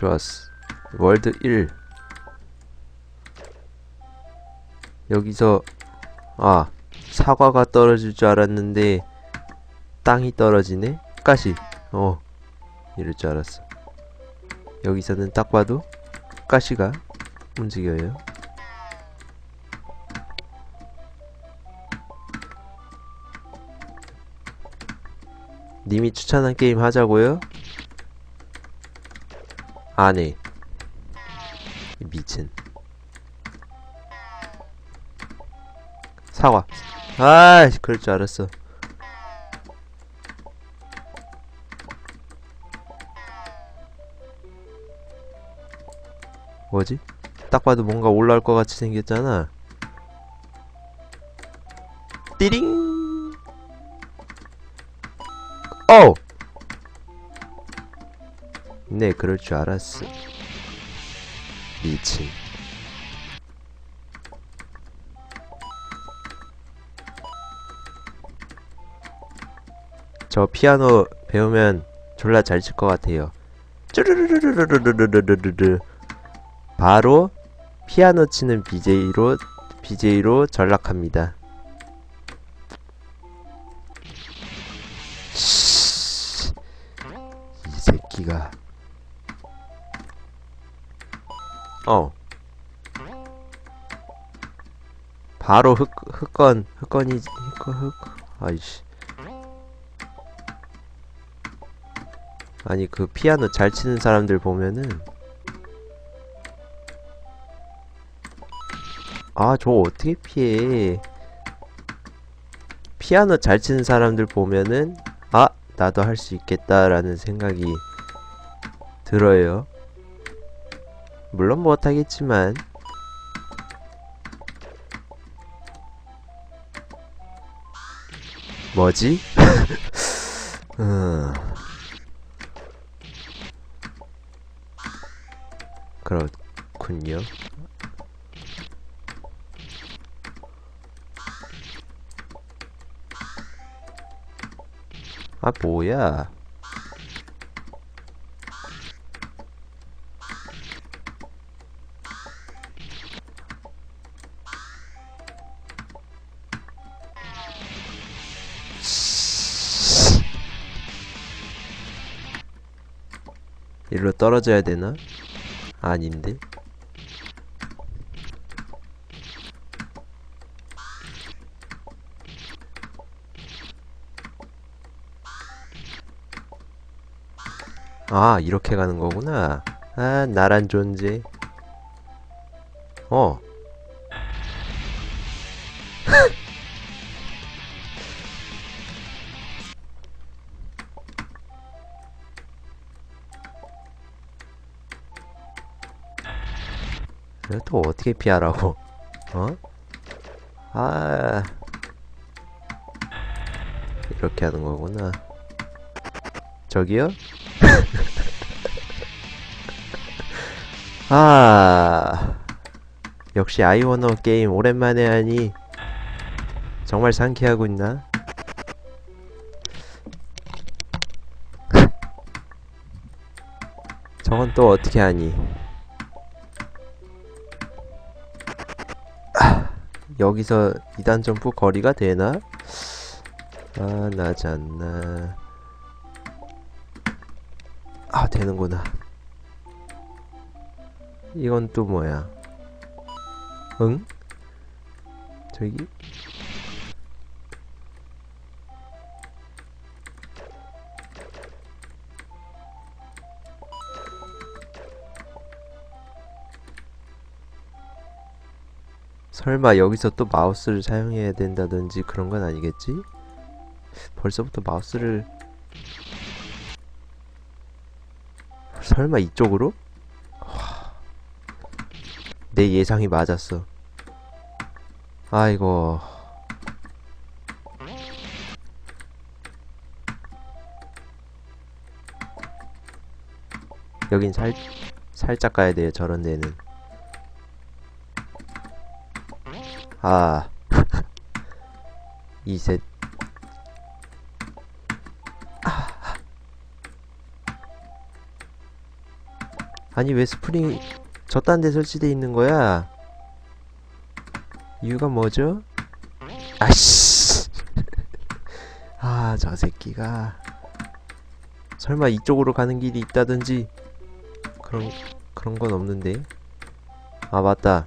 좋았어. 월드 1. 여기서 아 사과가 떨어질 줄 알았는데 땅이 떨어지네. 가시. 어 이럴 줄 알았어. 여기서는 딱 봐도 가시가 움직여요. 님이 추천한 게임 하자고요? 안해. 미친. 사과. 아, 그럴 줄 알았어. 뭐지? 딱 봐도 뭔가 올라올 것 같이 생겼잖아. 띠링! 어! 네, 그럴 줄 알았어. 미친. 저 피아노 배우면 졸라 잘 칠 것 같아요. 쭈르르르르르르르르르르. 바로 피아노 치는 BJ로 BJ로 전락합니다. 어. 바로 흑 흑건 흑건이 흑건 흑 아이씨. 아니 그 피아노 잘 치는 사람들 보면은 아 저 어떻게 피해 피아노 잘 치는 사람들 보면은 아 나도 할 수 있겠다라는 생각이 들어요 물론 못하겠지만 뭐지? 음. 그렇군요. 아, 뭐야. 일로 떨어져야 되나? 아닌데? 아, 이렇게 가는 거구나. 아, 나란 존재. 어. 이거 또 어떻게 피하라고? 어? 아. 이렇게 하는 거구나. 저기요? 아. 역시 아이워너 게임 오랜만에 하니 정말 상쾌하고 있나? 저건 또 어떻게 하니? 여기서 2단 점프 거리가 되나? 아, 나지 않나. 아, 되는구나. 이건 또 뭐야? 응? 저기? 설마 여기서 또 마우스를 사용해야 된다든지 그런 건 아니겠지? 벌써부터 마우스를 설마 이쪽으로? 와, 내 예상이 맞았어. 아이고. 여긴 살, 살짝 가야 돼요, 저런 데는. 아. 이셋. 아니 왜 스프링 저딴 데 설치돼 있는 거야? 이유가 뭐죠? 아씨. 아, 저 새끼가. 설마 이쪽으로 가는 길이 있다든지 그런 그런 건 없는데. 아, 맞다.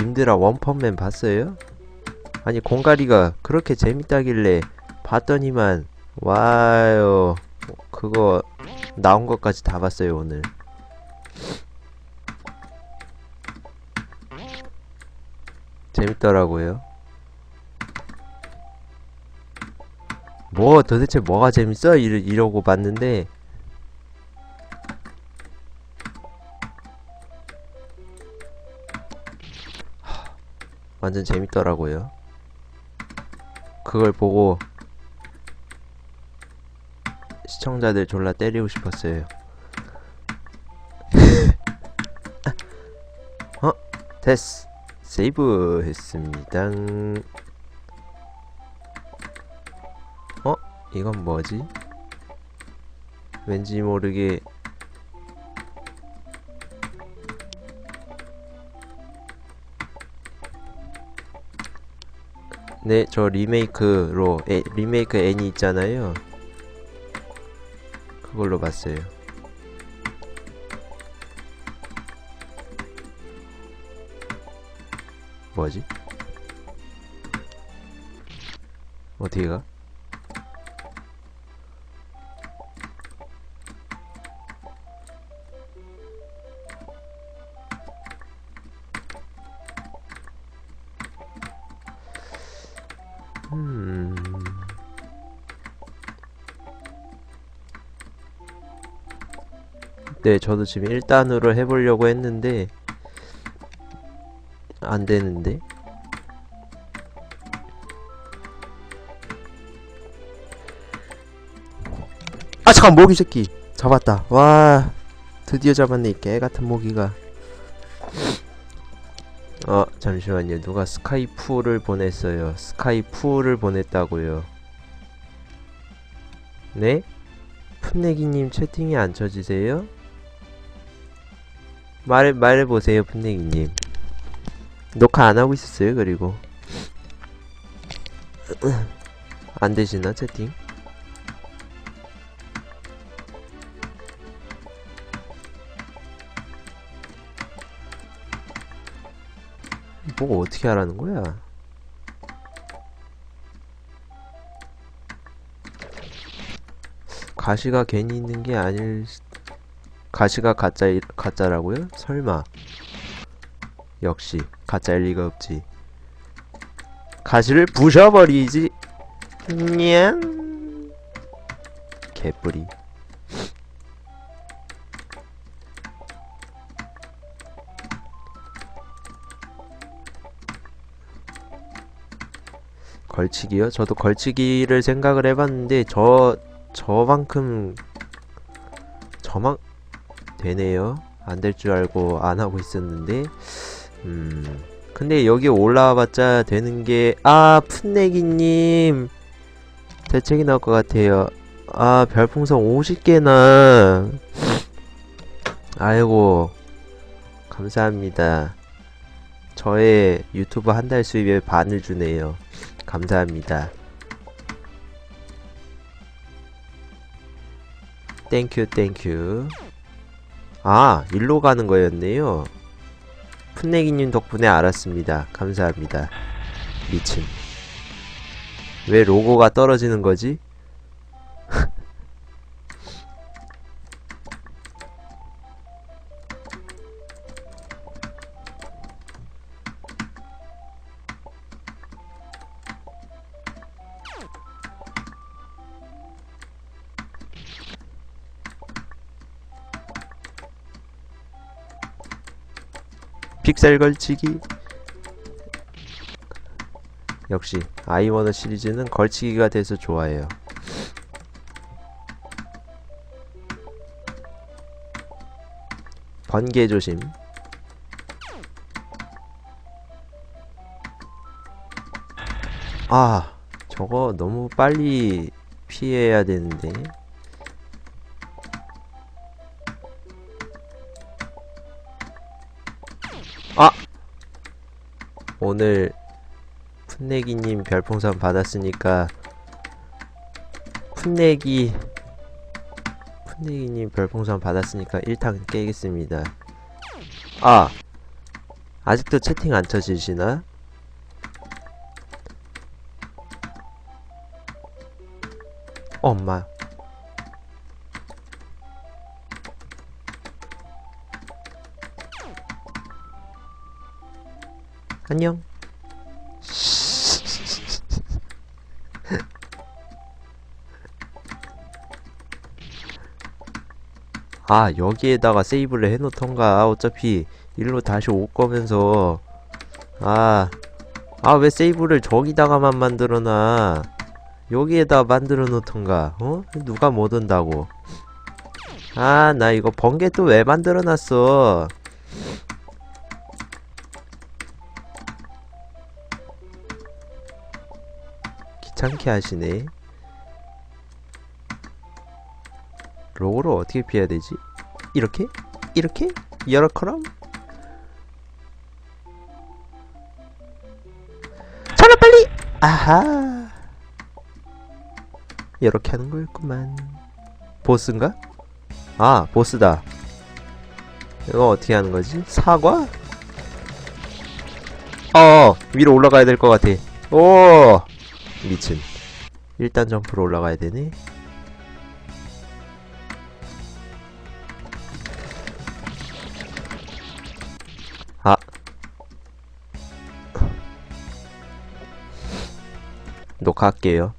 님들아 원펀맨 봤어요? 아니 공가리가 그렇게 재밌다길래 봤더니만 와요 그거 나온 것까지 다 봤어요 오늘 재밌더라고요 뭐 도대체 뭐가 재밌어? 이러, 이러고 봤는데 완전 재밌더라고요 그걸 보고 시청자들 졸라 때리고 싶었어요. 어? 됐어. 세이브 했습니다. 어? 이건 뭐지? 왠지 모르게 네, 저 리메이크로 에, 리메이크 애니 있잖아요. 그걸로 봤어요. 뭐지? 어떻게 가? 네, 저도 지금 1단으로 해보려고 했는데 안 되는데. 아 잠깐 모기 새끼 잡았다. 와 드디어 잡았네 이 개같은 모기가. 어 잠시만요 누가 스카이푸를 보냈어요. 스카이푸를 보냈다고요. 네? 풋내기님 채팅이 안 쳐지세요? 말해 말해보세요 풋내기님 녹화 안 하고 있었어요 그리고 안 되시나 채팅? 뭐가 어떻게 하라는 거야? 가시가 괜히 있는 게 아닐 수- 가시가 가짜 가짜라고요? 설마. 역시 가짜일 리가 없지. 가시를 부셔버리지. 냥. 개뿌리 걸치기요? 저도 걸치기를 생각을 해봤는데 저 저만큼 저만 되네요. 안 될 줄 알고 안 하고 있었는데 음 근데 여기 올라와봤자 되는 게 아 풋내기님 대책이 나올 것 같아요. 아 별풍선 50개나 아이고 감사합니다. 저의 유튜브 한 달 수입의 반을 주네요. 감사합니다. 땡큐 땡큐 아 일로 가는 거였네요. 풋내기님 덕분에 알았습니다. 감사합니다. 미친. 왜 로고가 떨어지는 거지? 픽셀 걸치기. 역시 아이워너 시리즈는 걸치기가 돼서 좋아해요. 번개 조심. 아 저거 너무 빨리 피해야 되는데 오늘 풋내기님 별풍선 받았으니까 풋내기 풋내기님 별풍선 받았으니까 1탄 깨겠습니다. 아 아직도 채팅 안 쳐지시나? 엄마 안녕. 아 여기에다가 세이브를 해놓던가. 어차피 일로 다시 올 거면서. 아 아 왜 세이브를 저기다가만 만들어놔? 여기에다 만들어 놓던가. 어? 누가 못 온다고. 아 나 이거 번개 또 왜 만들어 놨어 귀찮게 하시네 로고를 어떻게 피해야 되지? 이렇게? 이렇게? 이렇게럼? 전화 빨리! 아하 이렇게 하는 거였구만 보스인가? 아 보스다 이거 어떻게 하는 거지? 사과? 어 위로 올라가야 될 것 같아 오 미친. 일단 점프로 올라가야 되네 아. 녹화할게요